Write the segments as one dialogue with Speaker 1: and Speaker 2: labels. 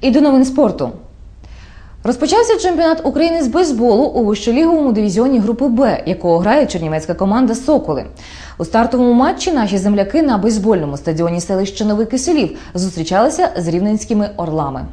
Speaker 1: І до новин спорту. Розпочався чемпіонат України з бейсболу у вищоліговому дивізіоні групи Б, якого грає чернівецька команда Соколи. У стартовому матчі наші земляки на бейсбольному стадіоні селища Новий Киселів зустрічалися з рівненськими орлами.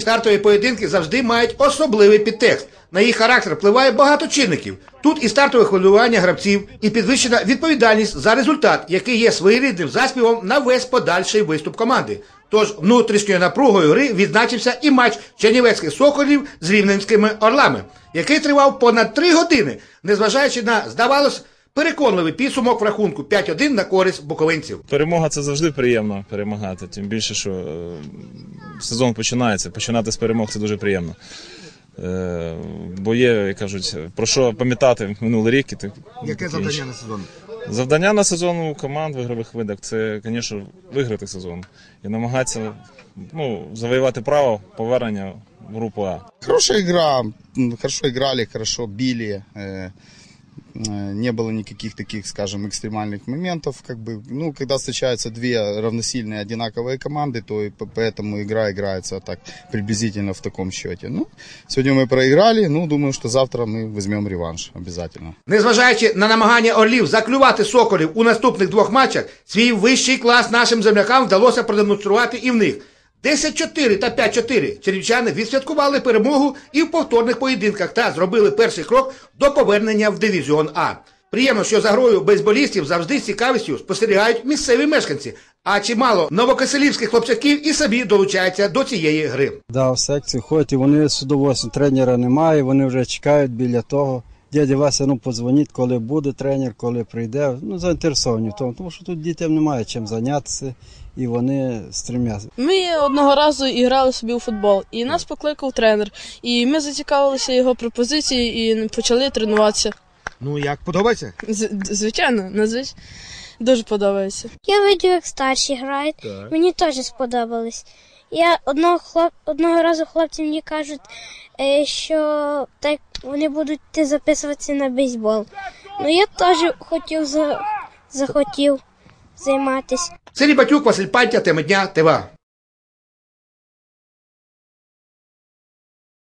Speaker 2: Стартові поєдинки завжди мають особливий підтекст. На їх характер впливає багато чинників. Тут і стартове хвилювання гравців, і підвищена відповідальність за результат, який є своєрідним заспівом на весь подальший виступ команди. Тож внутрішньою напругою гри відзначився і матч чернівецьких соколів з рівненськими орлами, який тривав понад три години, незважаючи на, здавалось, переконливий підсумок в рахунку 5-1 на користь буковинців.
Speaker 3: Перемога це завжди приємно перемагати. Тим більше, що е, сезон починається. Починати з перемог це дуже приємно. Е, бо є, як кажуть, про що пам'ятати минулий рік. І так, таке інше.
Speaker 2: на сезон?
Speaker 3: Завдання на сезон у команд в ігрових видах це, звісно, виграти сезон і намагатися ну, завоювати право повернення в групу А.
Speaker 4: Хороша игра, хорошо грали, хорошо били. э, э, Не было никаких таких, скажем, экстремальных моментов. Как бы, ну, когда встречаются две равносильные одинаковые команды, то и по- поэтому игра играется так приблизительно в таком счете. Ну, сегодня мы проиграли, ну, думаю, что завтра мы возьмем реванш обязательно.
Speaker 2: Незважаючи на намагання орлів заклювати соколів у наступних двох матчах, свій вищий клас нашим землякам вдалося продемонструвати і в них. 10-4 та 5-4 чернівчани відсвяткували перемогу і в повторних поєдинках та зробили перший крок до повернення в дивізіон А. Приємно, що за грою бейсболістів завжди з цікавістю спостерігають місцеві мешканці, а чимало новокиселівських хлопчаків і собі долучаються до цієї гри.
Speaker 5: Да, в секцію ходять, і вони з удовольствием. Тренера немає, вони вже чекають біля того. Дядя Вася, ну подзвоніть, коли буде тренер, коли прийде. Ну, заінтересовані в тому, тому що тут дітям немає чим зайнятися, і вони стремляться.
Speaker 6: Ми одного разу і грали собі у футбол, і нас покликав тренер. І ми зацікавилися його пропозиції і почали тренуватися.
Speaker 2: Ну як подобається?
Speaker 6: З- звичайно, надзвич... дуже подобається.
Speaker 7: Я видів, як старші грають. Мені теж сподобалось. Я одного хлоп... одного разу хлопці мені кажуть, е, що так вони будуть записуватися на бейсбол. Ну я теж хотів за... захотів займатися.
Speaker 2: Сергій Батюк, Василь Пантя, тема дня, ТВА.